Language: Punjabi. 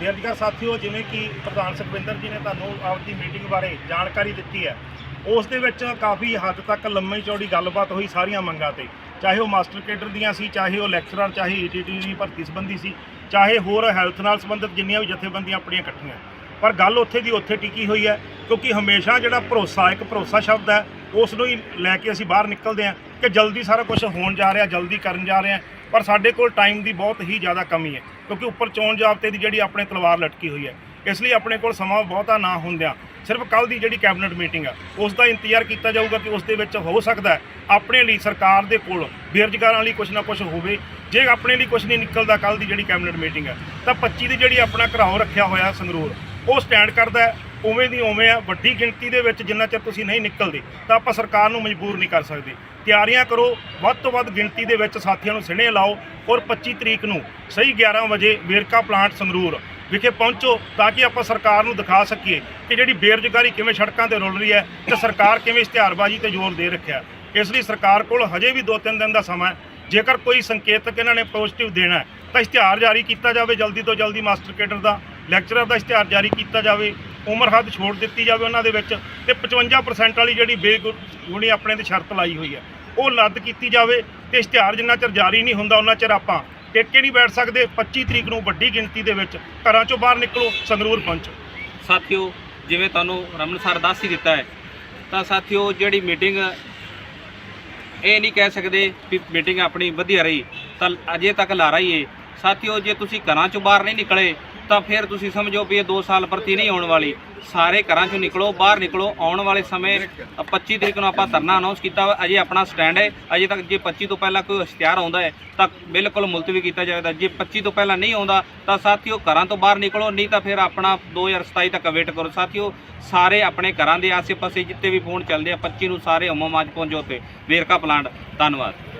ਬੇਰੁਜ਼ਗਾਰ ਸਾਥੀਓ, ਜਿਵੇਂ ਕਿ ਪ੍ਰਧਾਨ ਸੁਖਵਿੰਦਰ ਜੀ ਨੇ ਤੁਹਾਨੂੰ ਆਪਦੀ ਮੀਟਿੰਗ ਬਾਰੇ ਜਾਣਕਾਰੀ ਦਿੱਤੀ ਹੈ, ਉਸ ਦੇ ਵਿੱਚ ਕਾਫੀ ਹੱਦ ਤੱਕ ਲੰਮੀ ਚੌੜੀ ਗੱਲਬਾਤ ਹੋਈ ਸਾਰੀਆਂ ਮੰਗਾਂ ਤੇ। ਚਾਹੇ ਉਹ ਮਾਸਟਰ ਕੇਡਰ ਦੀਆਂ ਸੀ, ਚਾਹੇ ਉਹ ਲੈਕਚਰਰ ਚਾਹੇ ਈਟੀਟੀ ਦੀ ਭਰਤੀ ਸੰਬੰਧੀ ਸੀ, ਚਾਹੇ ਹੋਰ ਹੈਲਥ ਨਾਲ ਸੰਬੰਧਿਤ ਜਿੰਨੀਆਂ ਵੀ ਜਥੇਬੰਦੀਆਂ ਆਪਣੀਆਂ ਇਕੱਠੀਆਂ। ਪਰ ਗੱਲ ਉੱਥੇ ਦੀ ਉੱਥੇ ਟਿਕੀ ਹੋਈ ਹੈ, ਕਿਉਂਕਿ ਹਮੇਸ਼ਾ ਜਿਹੜਾ ਭਰੋਸਾ ਇੱਕ ਭਰੋਸਾ ਸ਼ਬਦ ਹੈ, ਉਸ ਨੂੰ ਹੀ ਲੈ ਕੇ ਅਸੀਂ ਬਾਹਰ ਨਿਕਲਦੇ ਹਾਂ। ਕਿ ਜਲਦੀ ਸਾਰਾ ਕੁਝ ਹੋਣ ਜਾ ਰਿਹਾ, ਜਲਦੀ ਕਰਨ ਜਾ ਰਹੇ ਹਾਂ, ਪਰ ਸਾਡੇ ਕੋਲ ਟਾਈਮ ਦੀ ਬਹੁਤ ਹੀ ਜ਼ਿਆਦਾ ਕਮੀ ਹੈ, ਕਿਉਂਕਿ ਉੱਪਰ ਚੋਣ ਜਾਬਤੇ ਦੀ ਜਿਹੜੀ ਆਪਣੇ ਤਲਵਾਰ ਲਟਕੀ ਹੋਈ ਹੈ, ਇਸ ਲਈ ਆਪਣੇ ਕੋਲ ਸਮਾਂ ਬਹੁਤਾ ਨਾ ਹੁੰਦਿਆਂ ਸਿਰਫ ਕੱਲ ਦੀ ਜਿਹੜੀ ਕੈਬਨਿਟ ਮੀਟਿੰਗ ਆ, ਉਸ ਦਾ ਇੰਤਜ਼ਾਰ ਕੀਤਾ ਜਾਊਗਾ ਕਿ ਉਸ ਦੇ ਵਿੱਚ ਹੋ ਸਕਦਾ ਆਪਣੇ ਲਈ, ਸਰਕਾਰ ਦੇ ਕੋਲ ਬੇਰੁਜ਼ਗਾਰਾਂ ਲਈ ਕੁਝ ਨਾ ਕੁਝ ਹੋਵੇ, ਜੇ ਆਪਣੇ ਲਈ ਕੁਝ ਨਹੀਂ ਨਿਕਲਦਾ ਕੱਲ ਦੀ ਜਿਹੜੀ ਕੈਬਨਿਟ ਮੀਟਿੰਗ ਹੈ ਤਾਂ 25 ਦੀ ਜਿਹੜੀ ਆਪਣਾ ਘਰਾਓ ਰੱਖਿਆ ਹੋਇਆ ਸੰਗਰੂਰ, ਉਹ ਸਟੈਂਡ ਕਰਦਾ ਉਵੇਂ ਦੀ ਉਵੇਂ ਆ, ਵੱਡੀ ਗਿਣਤੀ ਦੇ ਵਿੱਚ ਜਿੰਨਾ ਚਿਰ ਤੁਸੀਂ ਨਹੀਂ ਨਿਕਲਦੇ, ਤਾਂ ਆਪਾਂ ਸਰਕਾਰ ਨੂੰ ਮਜਬੂਰ ਨਹੀਂ ਕਰ ਸਕਦੇ। ਤਿਆਰੀਆਂ ਕਰੋ, ਵੱਧ ਤੋਂ ਵੱਧ ਗਿਣਤੀ ਦੇ ਵਿੱਚ ਸਾਥੀਆਂ ਨੂੰ ਸਿਣੇ ਲਾਓ ਔਰ 25 ਤਰੀਕ ਨੂੰ ਸਹੀ 11 ਵਜੇ ਵੇਰਕਾ ਪਲਾਂਟ ਸੰਗਰੂਰ ਵਿਖੇ ਪਹੁੰਚੋ ਤਾਂ ਕਿ ਆਪਾਂ ਸਰਕਾਰ ਨੂੰ ਦਿਖਾ ਸਕੀਏ ਕਿ ਜਿਹੜੀ ਬੇਰੁਜ਼ਗਾਰੀ ਕਿਵੇਂ ਸੜਕਾਂ ਤੇ ਰੁਲ ਰਹੀ ਹੈ ਤੇ ਸਰਕਾਰ ਕਿਵੇਂ ਇਸ਼ਤਿਹਾਰਬਾਜ਼ੀ ਤੇ ਜ਼ੋਰ ਦੇ ਰੱਖਿਆ ਇਸ ਲਈ ਸਰਕਾਰ ਕੋਲ ਹਜੇ ਵੀ 2-3 ਦਿਨ ਦਾ ਸਮਾਂ ਹੈ। ਜੇਕਰ ਕੋਈ ਸੰਕੇਤਕ ਇਹਨਾਂ ਨੇ ਪੋਜ਼ਿਟਿਵ ਦੇਣਾ ਤਾਂ ਇਸ਼ਤਿਹਾਰ ਜਾਰੀ ਕੀਤਾ ਜਾਵੇ ਜਲਦੀ ਤੋਂ ਜਲਦੀ ਮਾਸਟਰ ਕੇਡਰ ਦਾ ਲੈਕਚਰਰ ਦਾ ਇਸ਼ਤਿਹਾਰ ਜਾਰੀ ਕੀਤਾ ਜਾਵੇ। ਉਮਰ ਹੱਦ ਛੋੜ ਦਿੱਤੀ ਜਾਵੇ ਉਹਨਾਂ ਦੇ ਵਿੱਚ ਤੇ 55% ਵਾਲੀ ਜਿਹੜੀ ਬੇਗੁਣੀ ਆਪਣੇ ਤੇ ਸ਼ਰਤ ਲਾਈ ਹੋਈ ਹੈ। ਉਹ ਰੱਦ ਕੀਤੀ ਜਾਵੇ ਤੇ ਇਸ਼ਤਿਹਾਰ ਜਿੰਨਾ ਚਿਰ ਜਾਰੀ ਨਹੀਂ ਹੁੰਦਾ, ਉਹਨਾਂ ਚਿਰ ਆਪਾਂ ਟੇਕੇ ਨਹੀਂ ਬੈਠ ਸਕਦੇ। 25 ਤਰੀਕ ਨੂੰ ਵੱਡੀ ਗਿਣਤੀ ਦੇ ਵਿੱਚ ਘਰਾਂ ਚੋਂ ਬਾਹਰ ਨਿਕਲੋ, ਸੰਗਰੂਰ ਪਹੁੰਚੋ। ਸਾਥੀਓ, ਜਿਵੇਂ ਤੁਹਾਨੂੰ ਰਮਨ ਸਰ ਦੱਸ ਹੀ ਦਿੱਤਾ ਹੈ, ਤਾਂ ਸਾਥੀਓ ਜਿਹੜੀ ਮੀਟਿੰਗ ਇਹ ਨਹੀਂ ਕਹਿ ਸਕਦੇ ਵੀ ਮੀਟਿੰਗ ਆਪਣੀ ਵਧੀਆ ਰਹੀ, ਤਾਂ ਅਜੇ ਤੱਕ ਲਾਰਾ ਹੀ ਹੈ। ਸਾਥੀਓ, ਜੇ ਤੁਸੀਂ ਘਰਾਂ ਚੋਂ ਬਾਹਰ ਨਹੀਂ ਨਿਕਲੇ ਤਾਂ ਫਿਰ ਤੁਸੀਂ ਸਮਝੋ ਵੀ ਇਹ 2 ਸਾਲ ਪ੍ਰਤੀ ਨਹੀਂ ਆਉਣ ਵਾਲੀ। ਸਾਰੇ ਘਰਾਂ ਚੋਂ ਨਿਕਲੋ, ਬਾਹਰ ਨਿਕਲੋ, ਆਉਣ ਵਾਲੇ ਸਮੇਂ 25 ਤਰੀਕ ਨੂੰ ਆਪਾਂ ਧਰਨਾ ਅਨਾਉਂਸ ਕੀਤਾ ਅਜੇ ਆਪਣਾ ਸਟੈਂਡ ਹੈ। ਅਜੇ ਤੱਕ ਜੇ 25 ਤੋਂ ਪਹਿਲਾਂ ਕੋਈ ਇਸ਼ਤਿਹਾਰ ਆਉਂਦਾ ਹੈ, ਤਾਂ ਬਿਲਕੁਲ ਮੁਲਤਵੀ ਕੀਤਾ ਜਾਵੇਗਾ। ਜੇ 25 ਤੋਂ ਪਹਿਲਾਂ ਨਹੀਂ ਆਉਂਦਾ, ਤਾਂ ਸਾਥੀਓ ਘਰਾਂ ਤੋਂ ਬਾਹਰ ਨਿਕਲੋ, ਨਹੀਂ ਤਾਂ ਫਿਰ ਆਪਣਾ 2027 ਤੱਕ ਵੇਟ ਕਰੋ। ਸਾਥੀਓ, ਸਾਰੇ ਆਪਣੇ ਘਰਾਂ ਦੇ ਆਸੇ-ਪਾਸੇ ਜਿੱਤੇ ਵੀ ਫੋਨ ਚੱਲਦੇ ਆ 25 ਨੂੰ ਸਾਰੇ ਹਮਮਾਜ ਪਹੁੰਚੋ ਤੇ ਵੇਰਕਾ ਪਲਾਂਟ, ਧੰਨਵਾਦ।